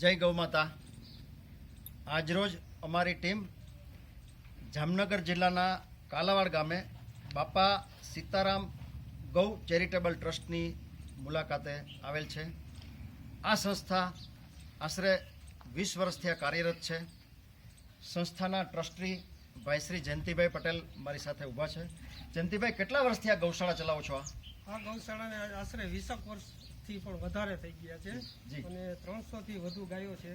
જય ગૌ માતા. આજરોજ અમારી ટીમ જામનગર જિલ્લાના કાલાવાડ ગામે બાપા સીતારામ ગૌ ચેરિટેબલ ટ્રસ્ટની મુલાકાતે આવેલ છે. આ સંસ્થા આશરે વીસ વર્ષથી આ કાર્યરત છે. સંસ્થાના ટ્રસ્ટી ભાઈ શ્રી જયંતિભાઈ પટેલ મારી સાથે ઊભા છે. જયંતિભાઈ, કેટલા વર્ષથી આ ગૌશાળા ચલાવો છો આ? ગૌશાળાને આશરે વીસક વર્ષથી પણ વધારે થઈ ગયા છે અને ત્રણસો થી વધુ ગાયો છે.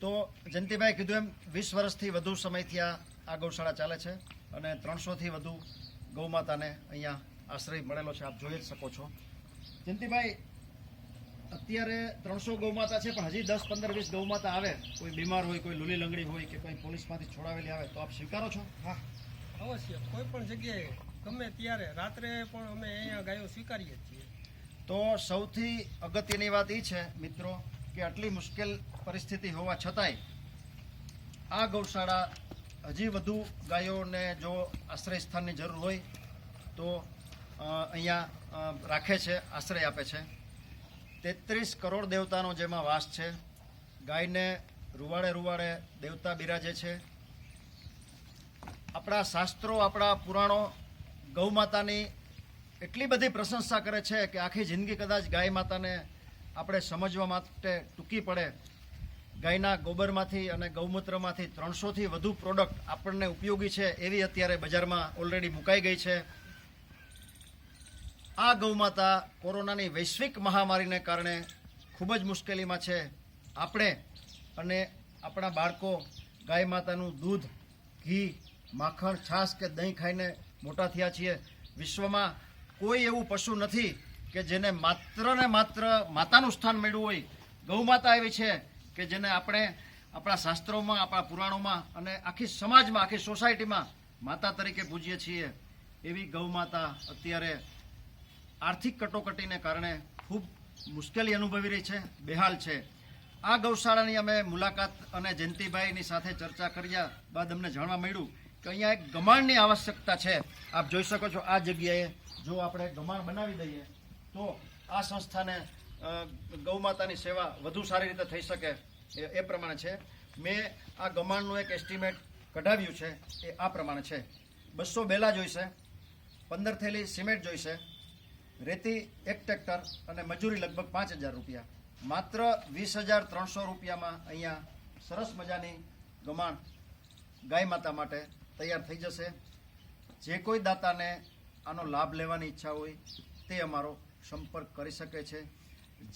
તો જયંતિભાઈ કીધું એમ વીસ વર્ષથી વધુ સમયથી આ આ ગૌશાળા ચાલે છે અને ત્રણસોથી વધુ ગૌમાતાને અહીંયા આશ્રય મળેલો છે. આપ જોઈ જ શકો છો. જયંતિભાઈ અત્યારે ત્રણસો ગૌમાતા છે પણ હજી દસ પંદર વીસ ગૌમાતા આવે. કોઈ બીમાર હોય કોઈ લુલી લંગડી હોય કે કોઈ પોલીસમાંથી છોડાવેલી આવે તો આપ સ્વીકારો છો? હા. અવશ્ય. કોઈ પણ જગ્યાએ ગમે ત્યારે. રાત્રે પણ અમે અહીંયા ગાયો સ્વીકારીએ છીએ. તો સૌથી અગત્યની વાત એ છે, મિત્રો, કે આટલી મુશ્કેલ પરિસ્થિતિ હોવા છતાંય આ ગૌશાળા હજી વધુ ગાયોને જો આશ્રય સ્થાનની જરૂર હોય, તો અહીંયા રાખે છે, આશ્રય આપે છે. તેત્રીસ કરોડ દેવતાનો જેમાં વાસ છે. ગાયને રૂવાડે રૂવાડે દેવતા બિરાજે છે. આપણા શાસ્ત્રો, આપણા પુરાણો ગૌ માતાની એટલી બધી પ્રશંસા કરે છે કે આખી જિંદગી કદાચ ગાય માતાને આપણે સમજવા માટે ટૂંકી પડે. ગાયના ગોબરમાંથી અને ગૌમૂત્રમાંથી ત્રણસોથી વધુ પ્રોડક્ટ આપણને ઉપયોગી છે એવી અત્યારે બજારમાં ઓલરેડી મુકાઈ ગઈ છે. આ ગૌમાતા કોરોનાની વૈશ્વિક મહામારીને કારણે ખૂબ જ મુશ્કેલીમાં છે. આપણે અને આપણા બાળકો ગાય માતાનું દૂધ, ઘી, માખણ, છાશ કે દહીં ખાઈને મોટા થયા છીએ. વિશ્વમાં કોઈ એવું પશુ નથી કે જેને માત્ર ને માત્ર માતાનું સ્થાન મળ્યું હોય. ગૌ માતા એવી છે કે જેને આપણે આપણા શાસ્ત્રોમાં, આપણા પુરાણોમાં અને આખી સમાજમાં, આખી સોસાયટીમાં માતા તરીકે પૂજીએ છીએ. એવી ગૌ માતા અત્યારે આર્થિક કટોકટીને કારણે ખૂબ મુશ્કેલી અનુભવી રહી છે, બેહાલ છે. આ ગૌશાળાની અમે મુલાકાત અને જયંતિભાઈની સાથે ચર્ચા કર્યા બાદ અમને જાણવા મળ્યું કે અહીંયા એક ગમાણની આવશ્યકતા છે. આપ જોઈ શકો છો આ જગ્યાએ જો આપણે ગમાણ બનાવી દઈએ, તો આ સંસ્થાને ગૌમાતાની સેવા વધુ સારી રીતે થઈ શકે એ પ્રમાણે છે. મેં આ ગમાણનું એક એસ્ટિમેટ કઢાવ્યું છે, એ આ પ્રમાણે છે. બસો બેલા જોઈશે, પંદર થેલી સિમેન્ટ જોઈશે, રેતી એક ટ્રેક્ટર અને મજૂરી લગભગ પાંચ હજાર રૂપિયા. માત્ર વીસ હજાર ત્રણસો રૂપિયામાં અહીંયા સરસ મજાની ગમાણ ગાય માતા માટે તૈયાર થઈ જશે. જે કોઈ દાતાને આનો લાભ લેવાની ઈચ્છા હોય તે અમારો સંપર્ક કરી શકે છે.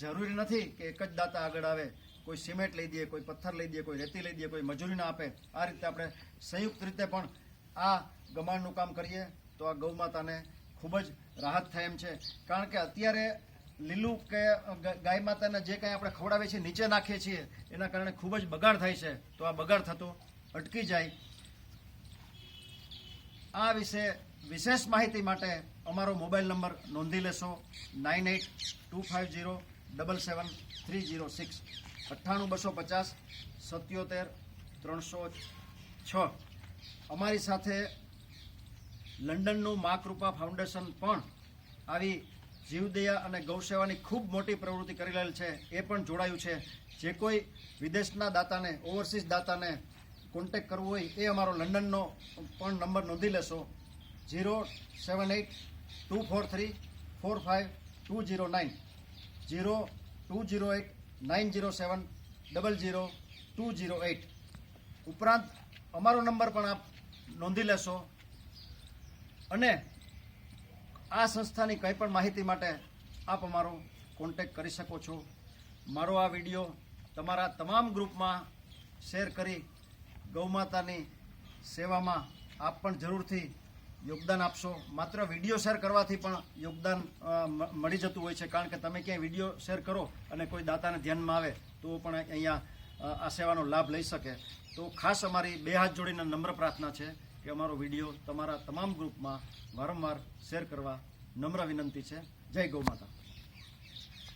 જરૂરી નથી કે એક જ દાતા આગળ આવે, કોઈ સિમેન્ટ લઈ દઈએ કોઈ પથ્થર લઈ દે, કોઈ રેતી લઈ દે, કોઈ મજૂરી ના આપે. આ રીતે આપણે સંયુક્ત રીતે પણ આ ગમાણનું કામ કરીએ તો આ ગૌમાતાને ખૂબ જ રાહત થાય એમ છે. કારણ કે અત્યારે લીલું કે ગાય માતાને જે કંઈ આપણે ખવડાવીએ છીએ, નીચે નાખીએ છીએ, એના કારણે ખૂબ જ બગાડ થાય છે. તો આ બગાડ થતો અટકી જાય. આ વિશે વિશેષ માહિતી માટે અમારો મોબાઈલ નંબર નોંધી લેશો. Nine eight two five zero double seven three zero six. અઠ્ઠાણું બસો પચાસ, સત્યોતેર, ત્રણસો છ. અમારી સાથે લંડનનું મા કૃપા ફાઉન્ડેશન પણ આવી જીવદયા અને ગૌસેવાની ખૂબ મોટી પ્રવૃત્તિ કરી રહેલ છે, એ પણ જોડાયું છે. જે કોઈ વિદેશના દાતાને, ઓવરસીઝ દાતાને કોન્ટેક કરવો હોય, એ અમારો લંડનનો પણ નંબર નોંધી લેશો. Zero seven eight two four three four five two zero nine zero two zero eight nine zero seven double zero two zero eight ઉપરાંત અમારો નંબર પણ આપ નોંધી લેશો. અને આ સંસ્થાની કંઈ પણ માહિતી માટે આપ અમારો કોન્ટેક કરી શકો છો. મારો આ વીડિયો તમારા તમામ ગ્રુપમાં શેર કરી ગૌમાતાની સેવામાં આપ પણ જરૂરથી યોગદાન આપશો. માત્ર વીડિયો શેર કરવાથી પણ યોગદાન મળી જતું હોય છે. કારણ કે તમે ક્યાંય વીડિયો શેર કરો અને કોઈ દાતાને ધ્યાનમાં આવે, તો પણ અહીંયા આ સેવાનો લાભ લઈ શકે. તો ખાસ અમારી બે હાથ જોડીને નમ્ર પ્રાર્થના છે કે અમારો વીડિયો તમારા તમામ ગ્રુપમાં વારંવાર શેર કરવા નમ્ર વિનંતી છે. જય ગૌ માતા.